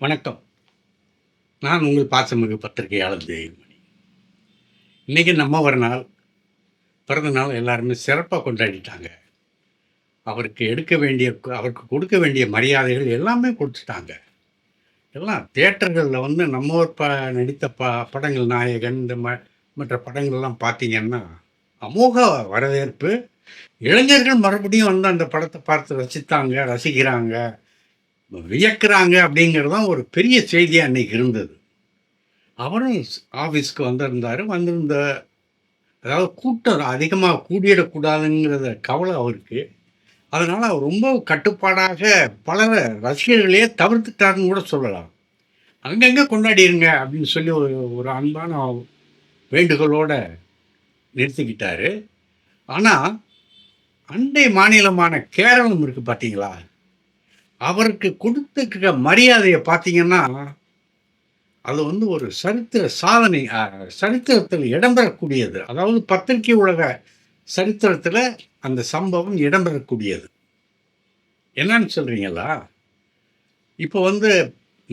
வணக்கம். நான் உங்கள் பாசமிகு பத்திரிகையாளர் தேவிமணி இன்றைக்கி நம்ம ஒரு நாள் பிறந்த நாள் எல்லாருமே சிறப்பாக கொண்டாடிட்டாங்க. அவருக்கு எடுக்க வேண்டிய அவருக்கு கொடுக்க வேண்டிய மரியாதைகள் எல்லாமே கொடுத்துட்டாங்க. எல்லாம் தேட்டர்களில் வந்து நம்ம ஒரு ப நடித்த ப படங்கள் நாயகன் இந்த ம மற்ற படங்கள்லாம் பார்த்தீங்கன்னா அமோக வரவேற்பு. இளைஞர்கள் மறுபடியும் வந்து அந்த படத்தை பார்த்து ரசித்தாங்க ரசிக்கிறாங்க. வியக்கிறாங்க அப்படிங்கிறது தான் ஒரு பெரிய செய்தியாக அன்றைக்கி இருந்தது. அவரும் ஆஃபீஸ்க்கு வந்திருந்தார். வந்திருந்த அதாவது கூட்டம் அதிகமாக கூடிடக்கூடாதுங்கிறத கவலை அவருக்கு. அதனால் அவர் ரொம்ப கட்டுப்பாடாக பல ரசிகர்களையே தவிர்த்துட்டாருன்னு கூட சொல்லலாம். அங்கங்கே கொண்டாடிருங்க அப்படின்னு சொல்லி ஒரு ஒரு அன்பான வேண்டுகோளோட நிறுத்திக்கிட்டார். ஆனால் அண்டை மாநிலமான கேரளம் இருக்குது பார்த்தீங்களா அவருக்கு கொடுத்துக்கிற மரியாதையை பார்த்தீங்கன்னா அது வந்து ஒரு சரித்திர சாதனை சரித்திரத்தில் இடம்பெறக்கூடியது. அதாவது பத்திரிகை உலக சரித்திரத்தில் அந்த சம்பவம் இடம்பெறக்கூடியது. என்னன்னு சொல்கிறீங்களா இப்போ வந்து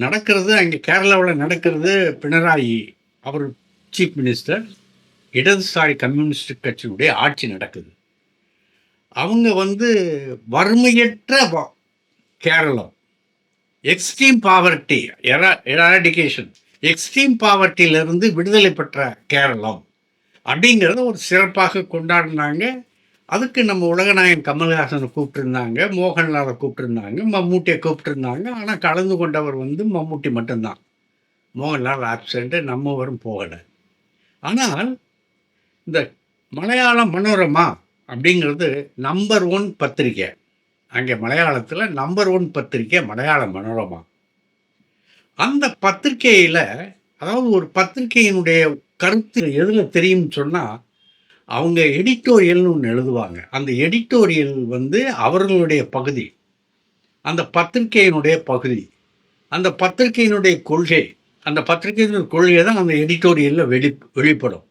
நடக்கிறது அங்கே கேரளாவில் நடக்கிறது பினராயி அவர் சீஃப் மினிஸ்டர் இடதுசாரி கம்யூனிஸ்ட் கட்சியுடைய ஆட்சி நடக்குது. அவங்க வந்து வறுமையற்ற Keralam extreme poverty eradication extreme பாவர்ட்டியிலிருந்து விடுதலை பெற்ற கேரளம் அப்படிங்கிறத ஒரு சிறப்பாக கொண்டாடினாங்க அதுக்கு நம்ம உலகநாயகன் கமல்ஹாசனை கூப்பிட்டுருந்தாங்க மோகன்லாலை கூப்பிட்டுருந்தாங்க மம்மூட்டியை கூப்பிட்டுருந்தாங்க ஆனால் கலந்து கொண்டவர் வந்து மம்மூட்டி மட்டும்தான் மோகன்லால் ஆப்சண்ட்டு நம்மவரும் போகலை ஆனால் இந்த மலையாள மனோரமா அப்படிங்கிறது நம்பர் ஒன் பத்திரிக்கை அங்கே மலையாளத்தில் நம்பர் ஒன் பத்திரிக்கை மலையாள மனோரமா. அந்த பத்திரிக்கையில் அதாவது ஒரு பத்திரிக்கையினுடைய கருத்து எதில் தெரியும்னு சொன்னால் அவங்க எடிட்டோரியல்னு ஒன்று எழுதுவாங்க. அந்த எடிட்டோரியல் வந்து அவர்களுடைய பகுதி. அந்த பத்திரிக்கையினுடைய பகுதி. அந்த பத்திரிக்கையினுடைய கொள்கை. அந்த பத்திரிகையினுடைய கொள்கை தான் அந்த எடிட்டோரியலில் வெளி வெளிப்படும்.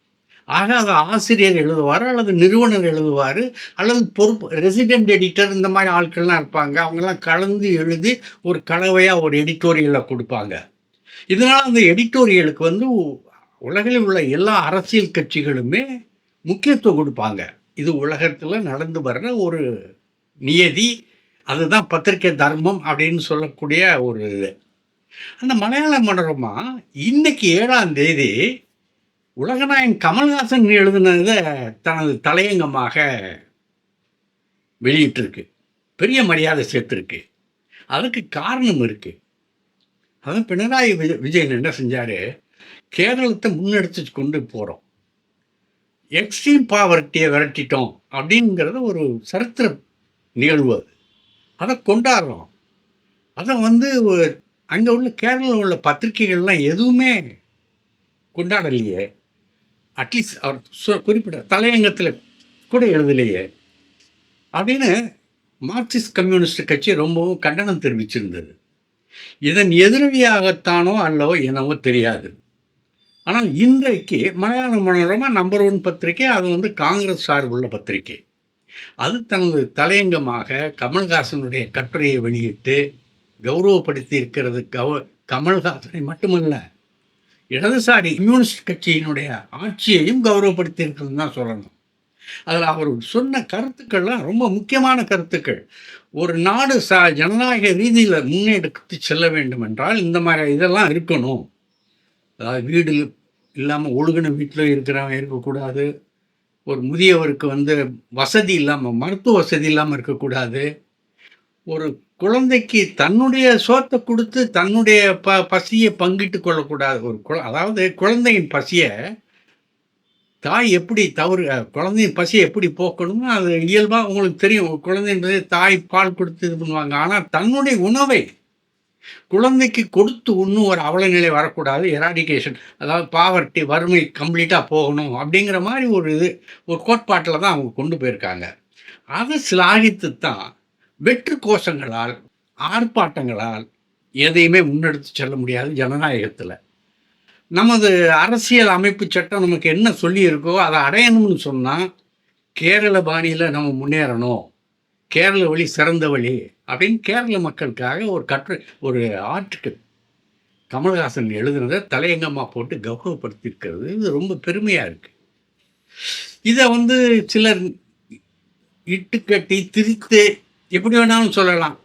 ஆக அது ஆசிரியர் எழுதுவார் அல்லது நிறுவனர் எழுதுவார் அல்லது பொறுப்பு ரெசிடென்ட் எடிட்டர் இந்த மாதிரி ஆட்கள்லாம் இருப்பாங்க. அவங்கெல்லாம் கலந்து எழுதி ஒரு கலவையாக ஒரு எடிட்டோரியலில் கொடுப்பாங்க. இதனால் அந்த எடிட்டோரியலுக்கு வந்து உலகில் உள்ள எல்லா அரசியல் கட்சிகளுமே முக்கியத்துவம் கொடுப்பாங்க. இது உலகத்தில் நடந்து வர்ற ஒரு நியதி. அதுதான் பத்திரிகை தர்மம் அப்படின்னு சொல்லக்கூடிய ஒரு இது. அந்த மலையாள மனோரமா இன்னைக்கு ஏழாம் தேதி உலகநாயகன் கமல்ஹாசன் எழுதினதை தனது தலையங்கமாக வெளியிட்டிருக்கு. பெரிய மரியாதை சேர்த்துருக்கு. அதுக்கு காரணம் இருக்குது அதான் பினராயி விஜய் விஜயன் என்ன செஞ்சார்? கேரளத்தை முன்னெடுத்து கொண்டு போகிறோம் எக்ஸ்ட்ரீம் பாவர்ட்டியை விரட்டிட்டோம் அப்படிங்கிறது ஒரு சரித்திர நிகழ்வு அது. அதை கொண்டாடுறோம். அதை வந்து அங்கே உள்ள கேரளாவில் உள்ள பத்திரிகைகள்லாம் எதுவுமே கொண்டாடலையே. அட்லீஸ்ட் அவர் சொ- uh, குறிப்பிட்ட தலையங்கத்தில் கூட எழுதலையே. அப்படின்னு மார்க்சிஸ்ட் கம்யூனிஸ்ட் கட்சி ரொம்பவும் கண்டனம் தெரிவிச்சிருந்தது. இதன் எதிரவியாகத்தானோ அல்லவோ என்னவோ தெரியாது. ஆனால் இன்றைக்கு மலையாள மனோரமா நம்பர் ஒன் பத்திரிகை அது வந்து காங்கிரஸ் சார்புள்ள பத்திரிகை. அது தனது தலையங்கமாக கமல்ஹாசனுடைய கட்டுரையை வெளியிட்டு கௌரவப்படுத்தி இருக்கிறது கவ கமல்ஹாசனை மட்டுமல்ல இடதுசாரி கம்யூனிஸ்ட் கட்சியினுடைய ஆட்சியையும் கௌரவப்படுத்தி இருக்குதுன்னு தான் சொல்லணும். அதில் அவர் சொன்ன கருத்துக்கள்லாம் ரொம்ப முக்கியமான கருத்துக்கள். ஒரு நாடு ச ஜனநாயக ரீதியில் முன்னெடுத்து செல்ல வேண்டும் என்றால் இந்த மாதிரி இதெல்லாம் இருக்கணும். அதாவது வீடு இல்லாமல் ஒழுகின வீட்டில் இருக்கிறவன் இருக்கக்கூடாது. ஒரு முதியவருக்கு வந்து வசதி இல்லாமல் மருத்துவ வசதி இல்லாமல் இருக்கக்கூடாது. ஒரு குழந்தைக்கு தன்னுடைய சோத்தை கொடுத்து தன்னுடைய ப பசியை பங்கிட்டு கொள்ளக்கூடாது ஒரு குழ அதாவது குழந்தையின் பசியை தாய் எப்படி தவறு குழந்தையின் பசியை எப்படி போக்கணும்னு அது இயல்பாக உங்களுக்கு தெரியும். குழந்தையின் பசியை தாய் பால் கொடுத்து இது பண்ணுவாங்க. ஆனால் தன்னுடைய உணவை குழந்தைக்கு கொடுத்து இன்னும் ஒரு அவல நிலை வரக்கூடாது. எராடிகேஷன் அதாவது பாவர்ட்டி வறுமை கம்ப்ளீட்டாக போகணும் அப்படிங்கிற மாதிரி ஒரு இது ஒரு கோட்பாட்டில் தான் அவங்க கொண்டு போயிருக்காங்க. அதை சிலாகித்து தான் வெற்று கோஷங்களால் ஆர்ப்பாட்டங்களால் எதையுமே முன்னெடுத்து செல்ல முடியாது ஜனநாயகத்தில். நமது அரசியல் அமைப்பு சட்டம் நமக்கு என்ன சொல்லியிருக்கோ அதை அடையணும்னு சொன்னால் கேரள பாணியில் நம்ம முன்னேறணும். கேரள வழி சிறந்த வழி அப்படின்னு கேரள மக்களுக்காக ஒரு கற்று ஒரு ஆர்டிக்கல் கமல்ஹாசன் எழுதுனதை தலையங்கமாக போட்டு கௌரவப்படுத்தியிருக்கிறது. இது ரொம்ப பெருமையாக இருக்குது இதை வந்து சிலர் இட்டுக்கட்டி திரித்து எப்படி வேணாலும் சொல்லலாம்.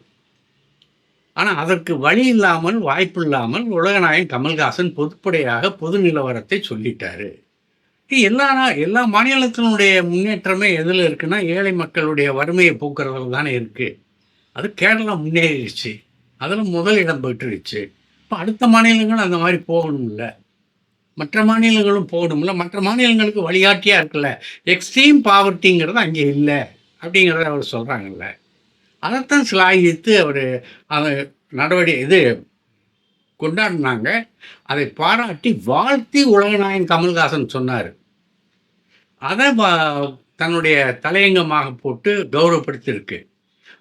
ஆனால் அதற்கு வழி இல்லாமல் வாய்ப்பு இல்லாமல் உலகநாயகன் கமல்ஹாசன் பொதுப்படையாக பொது நிலவரத்தை சொல்லிட்டாரு. எல்லா எல்லா மாநிலத்தினுடைய முன்னேற்றமே எதில் இருக்குன்னா ஏழை மக்களுடைய வறுமையை போக்குறதுல தானே இருக்குது அது கேரளா முன்னேறிடுச்சு. அதில் முதல் இடம் பெற்றுருச்சு இப்போ அடுத்த மாநிலங்கள் அந்த மாதிரி போகணும்ல. மற்ற மாநிலங்களும் போகணும்ல. மற்ற மாநிலங்களுக்கு வழிகாட்டியாக இருக்குல்ல. எக்ஸ்ட்ரீம் பாவர்ட்டிங்கிறது அங்கே இல்லை. அப்படிங்கிறத அவர் சொல்கிறாங்கல்ல அதைத்தான் சிலாகித்து அவர் அதை நடவடி இது கொண்டாடினாங்க. அதை பாராட்டி வாழ்த்தி உலகநாயகன் கமல்ஹாசன் சொன்னார். அதை தன்னுடைய தலையங்கமாக போட்டு கௌரவப்படுத்தியிருக்கு.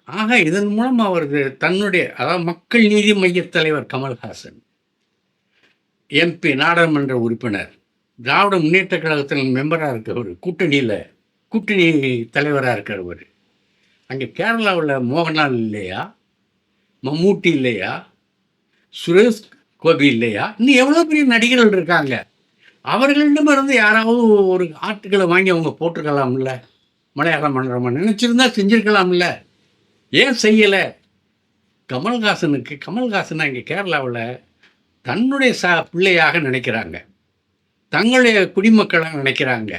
ஆக இதன் மூலம் அவரது தன்னுடைய அதாவது மக்கள் நீதி மைய தலைவர் கமல்ஹாசன் எம்பி நாடாளுமன்ற உறுப்பினர் திராவிட முன்னேற்ற கழகத்தில் மெம்பராக இருக்கிறவர் கூட்டணியில் கூட்டணி தலைவராக இருக்கிறவர் அங்கே கேரளாவில் மோகன்லால் இல்லையா? மம்மூட்டி இல்லையா? சுரேஷ் கோபி இல்லையா? இன்னும் எவ்வளோ பெரிய நடிகர்கள் இருக்காங்க? அவர்களிடமிருந்து யாராவது ஒரு ஆட்டுகளை வாங்கி அவங்க போட்டிருக்கலாம்ல? மலையாள மனோரமா நினச்சிருந்தா செஞ்சுருக்கலாம்ல? ஏன் செய்யலை? கமல்ஹாசனுக்கு கமல்ஹாசனை இங்கே கேரளாவில் தன்னுடைய ச பிள்ளையாக நினைக்கிறாங்க. தங்களுடைய குடிமக்களாக நினைக்கிறாங்க.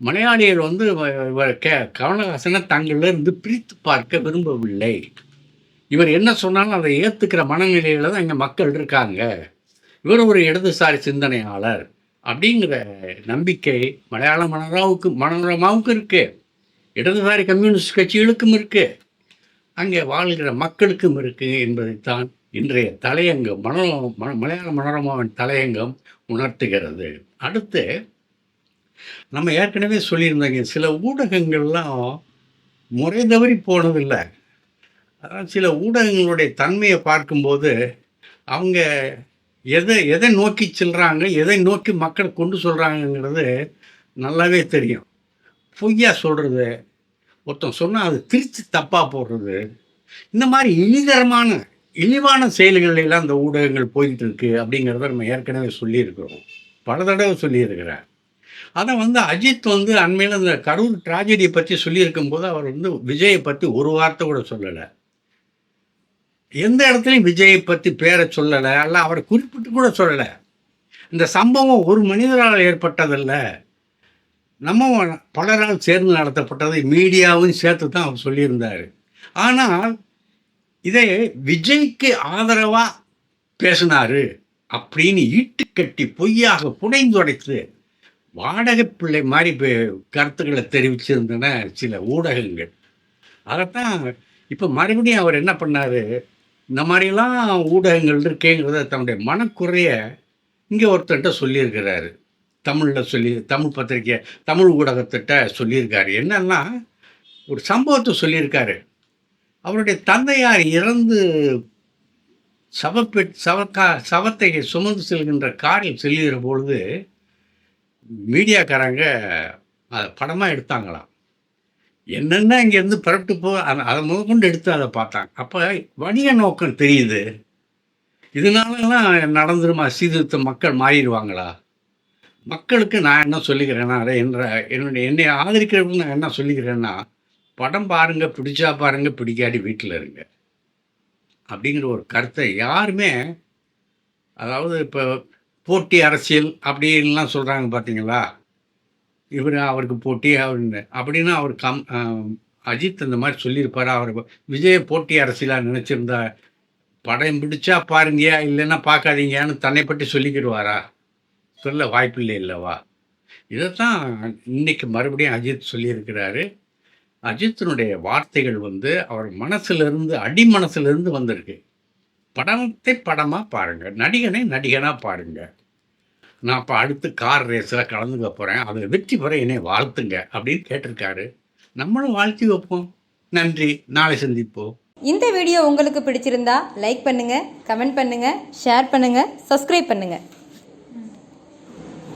மலையாளிகள் வந்து வ- வ- கே கமலஹாசனை தங்களிலிருந்து பிரித்து பார்க்க விரும்பவில்லை. இவர் என்ன சொன்னாலும் அதை ஏற்றுக்கிற மனநிலையில் தான் இங்கே மக்கள் இருக்காங்க. இவர் ஒரு இடதுசாரி சிந்தனையாளர் அப்படிங்கிற நம்பிக்கை மலையாள மனோராவுக்கு மனோரமாவுக்கும் இருக்குது இடதுசாரி கம்யூனிஸ்ட் கட்சிகளுக்கும் இருக்குது அங்கே வாழ்கிற மக்களுக்கும் இருக்குது என்பதைத்தான் இன்றைய தலையங்கம் மனோ மலையாள மனோரமாவின் தலையங்கம் உணர்த்துகிறது. அடுத்து நம்ம ஏற்கனவே சொல்லியிருந்தாங்க சில ஊடகங்கள்லாம் முறை தவறி போனதில்லை. அதான் சில ஊடகங்களுடைய தன்மையை பார்க்கும்போது அவங்க எதை எதை நோக்கி செல்கிறாங்க எதை நோக்கி மக்கள் கொண்டு சொல்கிறாங்கங்கிறது நல்லாவே தெரியும். பொய்யா சொல்கிறது ஒருத்தன் சொன்னால் அது திருச்சி தப்பாக போடுறது. இந்த மாதிரி இழிதரமான இழிவான செயல்களெல்லாம் அந்த ஊடகங்கள் போயிட்டு இருக்கு அப்படிங்கிறத நம்ம ஏற்கனவே சொல்லியிருக்கிறோம். பல தடவை சொல்லியிருக்கிறேன் அதை வந்து அஜித் வந்து அண்மையில் இந்த கரூர் ட்ராஜடியை பற்றி சொல்லியிருக்கும் போது அவர் வந்து விஜயை பற்றி ஒரு வார்த்தை கூட சொல்லலை. எந்த இடத்துலையும் விஜயை பற்றி பேரை சொல்லலை அல்ல அவரை குறிப்பிட்டு கூட சொல்லலை. இந்த சம்பவம் ஒரு மனிதரால் ஏற்பட்டதல்ல. நம்ம பலரால் சேர்ந்து நடத்தப்பட்டதை மீடியாவும் சேர்த்து தான் அவர் சொல்லியிருந்தார். ஆனால் இதை விஜய்க்கு ஆதரவாக பேசினாரு அப்படின்னு ஈட்டுக்கட்டி பொய்யாக புனைந்துடைத்து வாடகை பிள்ளை மாதிரி பெ- கருத்துக்களை தெரிவிச்சிருந்தன சில ஊடகங்கள். அதைத்தான் இப்போ மறுபடியும் அவர் என்ன பண்ணார்? இந்த மாதிரிலாம் ஊடகங்கள் இருக்கேங்கிறத தன்னுடைய மனக்குறைய இங்கே ஒருத்தர்கிட்ட சொல்லியிருக்கிறாரு. தமிழில் சொல்லி தமிழ் பத்திரிக்கை தமிழ் ஊடகத்திட்ட சொல்லியிருக்காரு. என்னன்னா ஒரு சம்பவத்தை சொல்லியிருக்காரு. அவருடைய தந்தையார் இறந்து சவப்பெட் சவக்கா சவத்தை சுமந்து செல்கின்ற காரில் செல்கிற பொழுது மீடியாக்காரங்க அதை படமாக எடுத்தாங்களாம். என்னென்ன இங்கேருந்து புறப்பட்டு போ அதை அதை முதற்கொண்டு எடுத்து அதை பார்த்தாங்க. அப்போ வணிக நோக்கம் தெரியுது. இதனாலலாம் நடந்துருமா? சீர்திருத்த மக்கள் மாறிடுவாங்களா? மக்களுக்கு நான் என்ன சொல்லிக்கிறேன்னா அதை என்ற என்னுடைய என்னை ஆதரிக்கிறவங்க நான் என்ன சொல்லிக்கிறேன்னா படம் பாருங்கள் பிடிச்சா பாருங்க பிடிக்காடி வீட்டில் இருங்க. அப்படிங்கிற ஒரு கருத்தை யாருமே அதாவது இப்போ போட்டி அரசியல் அப்படின்லாம் சொல்கிறாங்க பார்த்தீங்களா இவர் அவருக்கு போட்டி அப்படின்னு அப்படின்னா அவர் கம் அஜித் இந்த மாதிரி சொல்லியிருப்பார். அவர் விஜய் போட்டி அரசியலாக நினச்சிருந்தா படம் பிடிச்சா பாருங்கயா இல்லைன்னா பார்க்காதீங்கன்னு தன்னை பற்றி சொல்லிக்கிடுவாரா? சொல்ல வாய்ப்பில்லை இல்லவா இதைத்தான் இன்னைக்கு மறுபடியும் அஜித் சொல்லியிருக்கிறாரு. அஜித்தினுடைய வார்த்தைகள் வந்து அவர் மனசுலேருந்து அடி மனசுலேருந்து வந்திருக்கு. படத்தை படமாக பாருங்கள் நடிகனை நடிகனாக பாருங்கள் நான் இப்போ அடுத்து கார் ரேஸில் கலந்துக்க போகிறேன் அதை வெற்றி பெற என்னை வாழ்த்துங்க அப்படின்னு கேட்டிருக்காரு. நம்மளும் வாழ்த்தி வைப்போம். நன்றி. நாளை சந்திப்போம். இந்த வீடியோ உங்களுக்கு பிடிச்சிருந்தா லைக் பண்ணுங்கள் கமெண்ட் பண்ணுங்கள் ஷேர் பண்ணுங்கள் சப்ஸ்கிரைப் பண்ணுங்கள்